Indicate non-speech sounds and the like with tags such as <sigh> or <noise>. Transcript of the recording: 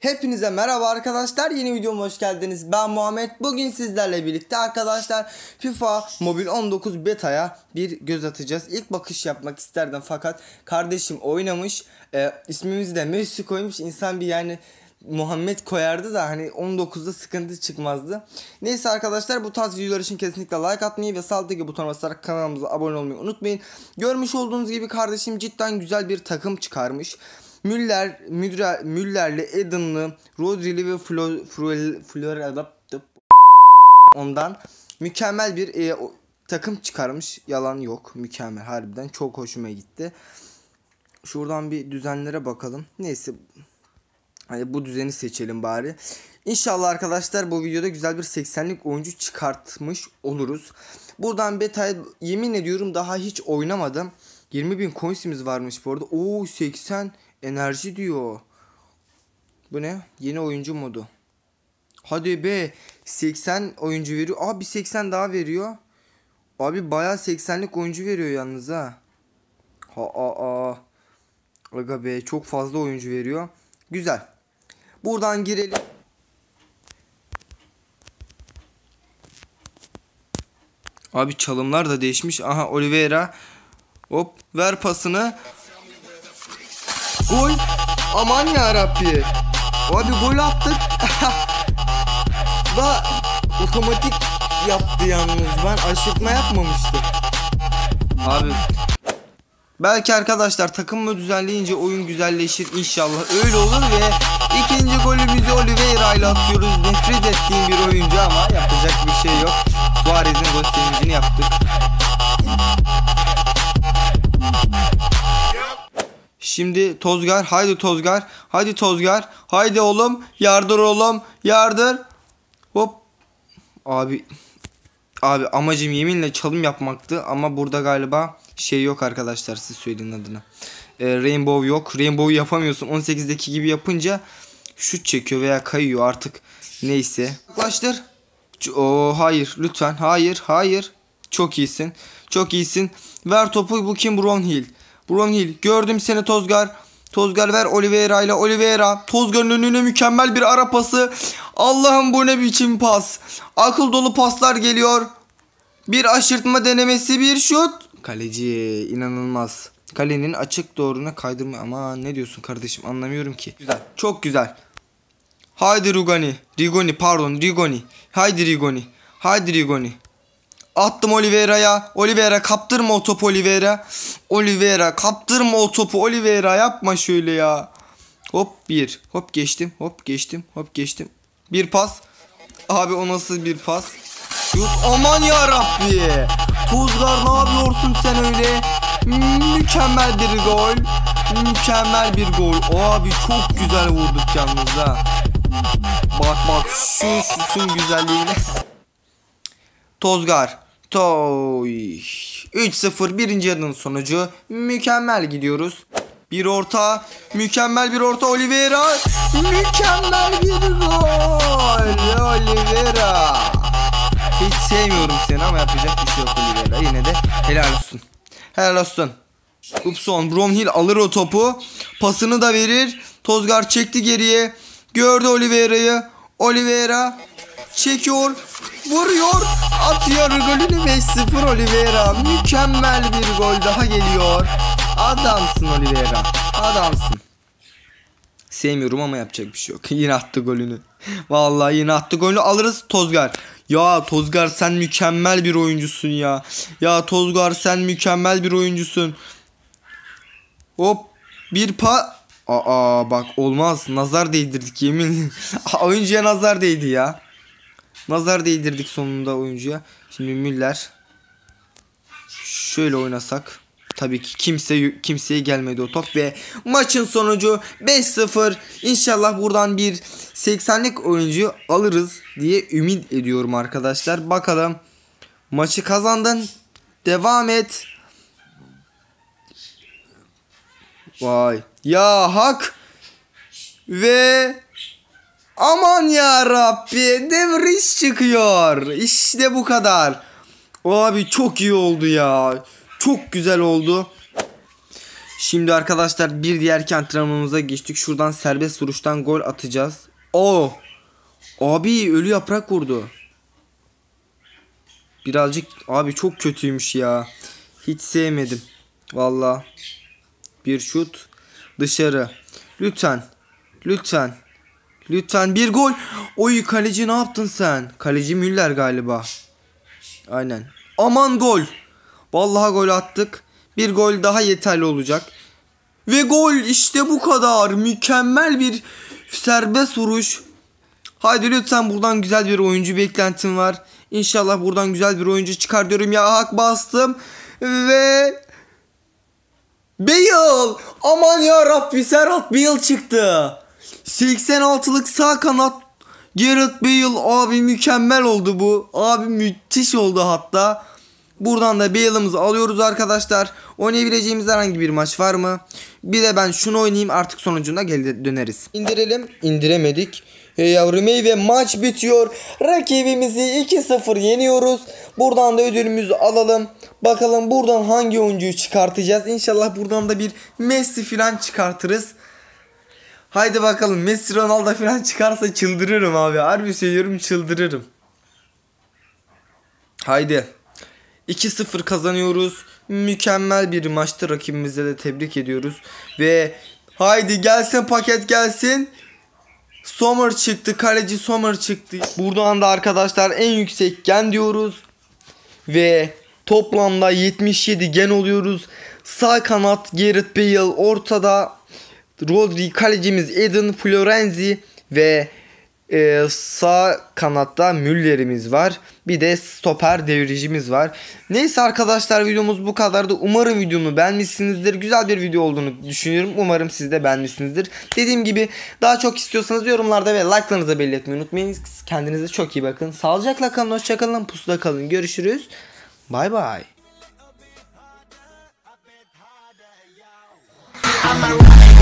Hepinize merhaba arkadaşlar. Yeni videoma hoş geldiniz. Ben Muhammed. Bugün sizlerle birlikte arkadaşlar FIFA Mobil 19 Beta'ya bir göz atacağız. İlk bakış yapmak isterdim fakat kardeşim oynamış. E, ismimizi de Messi koymuş. İnsan bir yani Muhammed koyardı da hani 19'da sıkıntı çıkmazdı. Neyse arkadaşlar bu tarz videolar için kesinlikle like atmayı ve sağdaki butona basarak kanalımıza abone olmayı unutmayın. Görmüş olduğunuz gibi kardeşim cidden güzel bir takım çıkarmış. Müller, Müller, Müller'li, Eden'lı, Rodri'li ve Flo, Flo, Florida ondan mükemmel bir e, o, takım çıkarmış. Yalan yok. Mükemmel harbiden. Çok hoşuma gitti. Şuradan bir düzenlere bakalım. Neyse. Hani bu düzeni seçelim bari. İnşallah arkadaşlar bu videoda güzel bir 80'lik oyuncu çıkartmış oluruz. Buradan beta'ya yemin ediyorum daha hiç oynamadım. 20 bin coins'imiz varmış bu arada. Oo 80 enerji diyor. Bu ne? Yeni oyuncu modu. Hadi be. 80 oyuncu veriyor. Abi 80 daha veriyor. Abi bayağı 80'lik oyuncu veriyor yalnız ha. Ha aa. Aga be çok fazla oyuncu veriyor. Güzel. Buradan girelim. Abi çalımlar da değişmiş. Aha Oliveira. Hop ver pasını. Gol. Aman ya Rabbi. Abi gol attık. <laughs> da otomatik yaptı yalnız. Ben aşırtma yapmamıştım. Abi Belki arkadaşlar takımı düzenleyince oyun güzelleşir inşallah öyle olur ve ikinci golümüzü Oliveira ile atıyoruz. Nefret ettiğim bir oyuncu ama yapacak bir şey yok. Suarez'in gol sevincini yaptık. Şimdi Tozgar haydi Tozgar haydi Tozgar haydi oğlum yardır oğlum yardır. Hop. Abi abi amacım yeminle çalım yapmaktı ama burada galiba şey yok arkadaşlar siz söyleyin adına ee, Rainbow yok. Rainbow yapamıyorsun. 18'deki gibi yapınca şut çekiyor veya kayıyor artık. Neyse. Yaklaştır. O hayır lütfen. Hayır hayır. Çok iyisin. Çok iyisin. Ver topu. Bu kim? Brownhill Brownhill gördüm seni Tozgar. Tozgar ver Oliveira ile Oliveira. Tozgar'ın önüne mükemmel bir ara pası. Allah'ım bu ne biçim pas. Akıl dolu paslar geliyor. Bir aşırtma denemesi bir şut. Kaleci inanılmaz. Kalenin açık doğruna kaydırma. Ama ne diyorsun kardeşim anlamıyorum ki. Güzel. Çok güzel. Haydi Rugani. Rigoni pardon Rigoni. Haydi Rigoni. Haydi Rigoni. Attım Oliveira'ya. Oliveira kaptırma o topu Oliveira. Oliveira kaptırma o topu Oliveira yapma şöyle ya. Hop bir. Hop geçtim. Hop geçtim. Hop geçtim. Bir pas. Abi o nasıl bir pas? Şut. Aman ya Rabbi. Tuzgar ne yapıyorsun sen öyle? Mükemmel bir gol. Mükemmel bir gol. Abi çok güzel vurduk yalnız ha. Bak bak şu şutun güzelliğine. Tozgar. Toy. 3-0 birinci yarının sonucu. Mükemmel gidiyoruz. Bir orta. Mükemmel bir orta Oliveira. Mükemmel bir gol. Oliveira. Hiç sevmiyorum seni ama yapacak bir şey yok Oliveira. Yine de helal olsun. Helal olsun. Upson Bromhill alır o topu. Pasını da verir. Tozgar çekti geriye. Gördü Oliveira'yı. Oliveira çekiyor, vuruyor, atıyor golünü 5-0 Oliveira. Mükemmel bir gol daha geliyor. Adamsın Oliveira, adamsın. Sevmiyorum ama yapacak bir şey yok. <laughs> yine attı golünü. Vallahi yine attı golünü alırız Tozgar. Ya Tozgar sen mükemmel bir oyuncusun ya. Ya Tozgar sen mükemmel bir oyuncusun. Hop bir pa Aa bak olmaz. Nazar değdirdik yemin. <laughs> Oyuncuya nazar değdi ya. Nazar değdirdik sonunda oyuncuya. Şimdi Müller. Şöyle oynasak. Tabii ki kimse kimseye gelmedi o top ve maçın sonucu 5-0. İnşallah buradan bir 80'lik oyuncu alırız diye ümit ediyorum arkadaşlar. Bakalım. Maçı kazandın. Devam et. Vay. Ya hak. Ve aman ya Rabbi devriş çıkıyor. İşte bu kadar. Abi çok iyi oldu ya. Çok güzel oldu. Şimdi arkadaşlar bir diğer antrenmanımıza geçtik. Şuradan serbest vuruştan gol atacağız. Oo. Abi ölü yaprak vurdu. Birazcık abi çok kötüymüş ya. Hiç sevmedim. Valla. Bir şut dışarı. Lütfen. Lütfen. Lütfen bir gol. Oy kaleci ne yaptın sen? Kaleci Müller galiba. Aynen. Aman gol. Vallahi gol attık. Bir gol daha yeterli olacak. Ve gol işte bu kadar. Mükemmel bir serbest vuruş. Haydi lütfen buradan güzel bir oyuncu beklentim var. İnşallah buradan güzel bir oyuncu çıkar diyorum ya hak bastım. Ve Bale! Aman ya Rabbi Serhat Bale çıktı. 86'lık sağ kanat Gareth Bale abi mükemmel oldu bu. Abi müthiş oldu hatta. Buradan da Bale'ımızı alıyoruz arkadaşlar. Oynayabileceğimiz herhangi bir maç var mı? Bir de ben şunu oynayayım artık sonucuna gel döneriz. İndirelim. İndiremedik. Hey yavrum hey ve maç bitiyor. Rakibimizi 2-0 yeniyoruz. Buradan da ödülümüzü alalım. Bakalım buradan hangi oyuncuyu çıkartacağız. İnşallah buradan da bir Messi falan çıkartırız. Haydi bakalım Messi Ronaldo falan çıkarsa çıldırırım abi. Harbi söylüyorum çıldırırım. Haydi. 2-0 kazanıyoruz. Mükemmel bir maçtı. Rakibimize de tebrik ediyoruz. Ve haydi gelsin paket gelsin. Sommer çıktı. Kaleci Sommer çıktı. Buradan da arkadaşlar en yüksek gen diyoruz. Ve toplamda 77 gen oluyoruz. Sağ kanat Gareth Bale ortada. Rodri kalecimiz Eden Florenzi ve e, sağ kanatta Müller'imiz var. Bir de stoper devricimiz var. Neyse arkadaşlar videomuz bu kadardı. Umarım videomu beğenmişsinizdir. Güzel bir video olduğunu düşünüyorum. Umarım siz de beğenmişsinizdir. Dediğim gibi daha çok istiyorsanız yorumlarda ve like'larınızı belli etmeyi unutmayın. Kendinize çok iyi bakın. Sağlıcakla kalın. Hoşçakalın. Pusuda kalın. Görüşürüz. Bay bay. I'm a